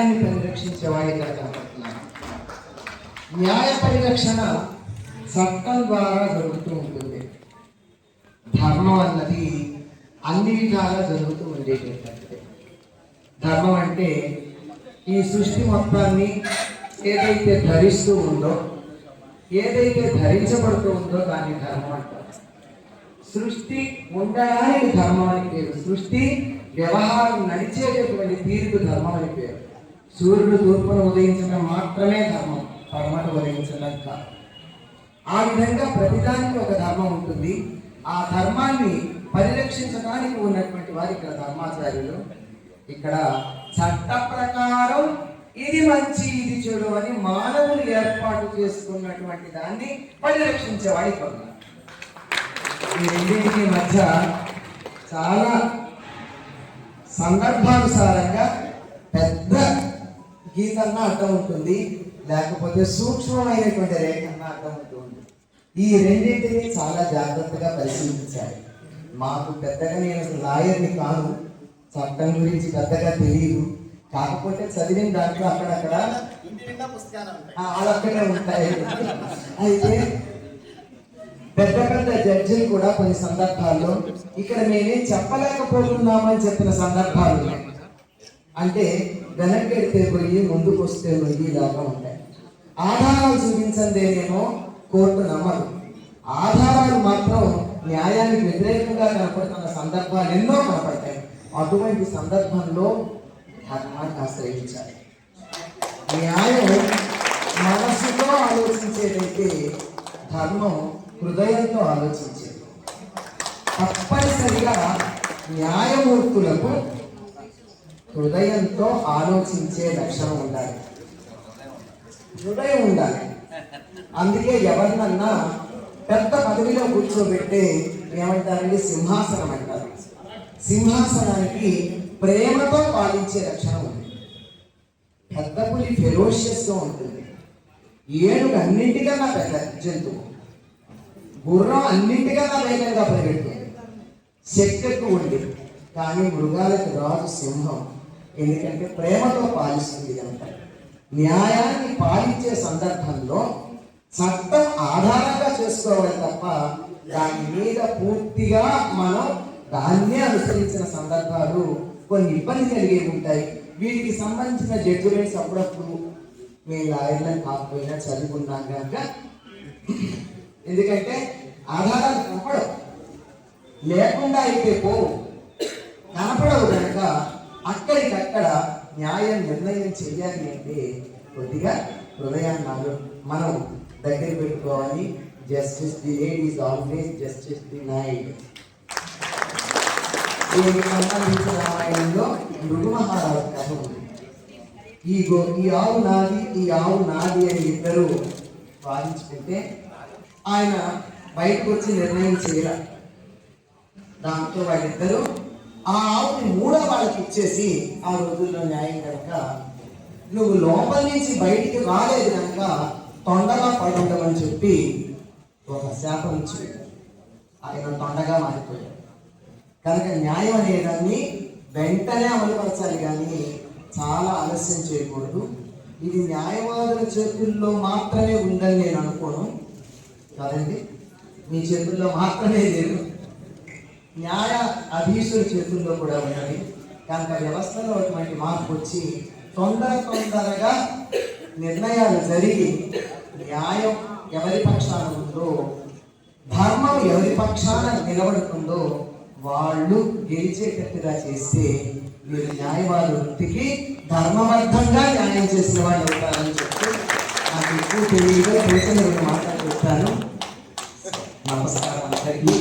న్యాయాన్ని పరిరక్షించే వాడిగా కనపడుతున్నాను. న్యాయ పరిరక్షణ చట్టం ద్వారా జరుగుతూ ఉంటుంది. ధర్మం అన్నది అన్ని విధాలా జరుగుతూ ఉండేటటువంటిది. ధర్మం అంటే ఈ సృష్టి మొత్తాన్ని ఏదైతే ధరిస్తూ ఉందో ఏదైతే ధరించబడుతూ ఉందో దాన్ని ధర్మం అంటారు. సృష్టి ఉండడానికి ధర్మానికి పేరు? సృష్టి వ్యవహారం నడిచేటటువంటి తీరుకు ధర్మానికి పేరు. సూర్యుడు తూర్పును ఉదయించడం మాత్రమే ధర్మం పడమట ఉదయించడం కాదు. ఆ విధంగా ప్రతిదానికి ఒక ధర్మం ఉంటుంది. ఆ ధర్మాన్ని పరిరక్షించడానికి ఉన్నటువంటి వారు ఇక్కడ ధర్మాచార్యులు. ఇక్కడ చట్ట ప్రకారం ఇది మంచి ఇది చెడు అని మానవులు ఏర్పాటు చేసుకున్నటువంటి దాన్ని పరిరక్షించేవాడి ఇక్కడ ఈ రెండింటికి మధ్య చాలా సందర్భానుసారంగా పెద్ద గీతన్నా అర్థం ఉంటుంది. లేకపోతే సూక్ష్మమైనటువంటి రేఖన్నా అర్థం ఉంటుంది. ఈ రెండింటిని చాలా జాగ్రత్తగా పరిశీలించాలి. మాకు పెద్దగా నేను లాయర్ని కాను. చట్టం గురించి పెద్దగా తెలియదు కాకపోతే చదివిన దాంట్లో అక్కడక్కడ పుస్తకాలు ఉంటాయి. అక్కడే అయితే పెద్ద పెద్ద జడ్జిలు కూడా కొన్ని సందర్భాల్లో ఇక్కడ మేమేం చెప్పలేకపోతున్నామని చెప్పిన సందర్భాలు అంటే వెనకెడితే పోయి ముందుకు వస్తే పోయి ఇలాగా ఉంటాయి. ఆధారాలు చూపించందేనేమో కోర్టు నమ్మదు. ఆధారాలు మాత్రం న్యాయానికి వ్యతిరేకంగా కనపడుతున్న సందర్భాలు ఎన్నో కనపడతాయి. అటువంటి సందర్భంలో ధర్మాన్ని ఆశ్రయించాలి. న్యాయం మనసుతో ఆలోచించేదైతే ధర్మం హృదయంతో ఆలోచించేది. తప్పనిసరిగా న్యాయమూర్తులకు హృదయంతో ఆలోచించే లక్షణం ఉండాలి. హృదయం ఉండాలి. అందుకే ఎవరినన్నా పెద్ద పదవిలో కూర్చోబెట్టే ఏమంటారండి? సింహాసనం అంటారు. సింహాసనానికి ప్రేమతో పాలించే లక్షణం ఉంది. పెద్ద పులి ఫెరోషియస్గా ఉంటుంది. ఏనుగు అన్నింటికన్నా పెద్ద జంతువు. గుర్రం అన్నింటికన్నా వేగంగా పరిగెడుతుంది. శక్తి ఎక్కువ ఉంది కానీ మృగాలకు రాజు సింహం. ఎందుకంటే ప్రేమతో పాలిస్తుంది కనుక. న్యాయాన్ని పాలించే సందర్భంలో చట్టం ఆధారంగా చేసుకోవాలి తప్ప దాని మీద పూర్తిగా మనం దాన్నే అనుసరించిన సందర్భాలు కొన్ని ఇబ్బంది కలిగి ఉంటాయి. వీటికి సంబంధించిన జడ్జిమెంట్స్ అప్పుడప్పుడు మేము లాయర్లను కాకపోయినా చదువుకున్నాం కనుక. ఎందుకంటే ఆధారాలు కనపడవు లేకుండా అయితే పోవు. అక్కడికక్కడ న్యాయం నిర్ణయం చేయాలి అంటే కొద్దిగా హృదయాన్ని మనం దగ్గర పెట్టుకోవాలి. Justice delayed is always justice denied దీనికి సంబంధించిన రామాయణంలో మృగమహారాజు కథ ఉంది ఈ గో ఈ ఆవు నాది ఈ ఆవు నాది అని ఇద్దరు వాదించుకుంటే ఆయన బయటకు వచ్చి నిర్ణయం చేయాలి దాంతో వాళ్ళిద్దరూ ఆ ఆవుని మూడో వాళ్ళకి ఇచ్చేసి ఆ రోజుల్లో న్యాయం కనుక నువ్వు లోపల నుంచి బయటికి రాలేదు కనుక తొండగా పడుండమని చెప్పి ఒక శాపం ఇచ్చి ఆయన తొండగా మారిపోయాడు. కనుక న్యాయం అనేదాన్ని వెంటనే అమలుపరచాలి కానీ చాలా ఆలస్యం చేయకూడదు. ఇది న్యాయవాదుల చేతుల్లో మాత్రమే ఉందని నేను అనుకోను. కాదండి మీ చేతుల్లో మాత్రమే లేదు. న్యాయ అధీశుల చేతుల్లో కూడా ఉన్నది. కనుక వ్యవస్థలో అటువంటి మార్పు వచ్చి తొందర తొందరగా నిర్ణయాలు జరిగి న్యాయం ఎవరి పక్షాన ఉందో ధర్మం ఎవరి పక్షాన నిలబడుతుందో వాళ్ళు గెలిచేటట్టుగా చేస్తే మీరు న్యాయవాద వృత్తికి ధర్మబద్ధంగా న్యాయం చేసిన వాళ్ళు అవుతారని చెప్పి నాకు ఎక్కువ తెలియదు. మాట్లాడుతాను నమస్కారం అందరికీ.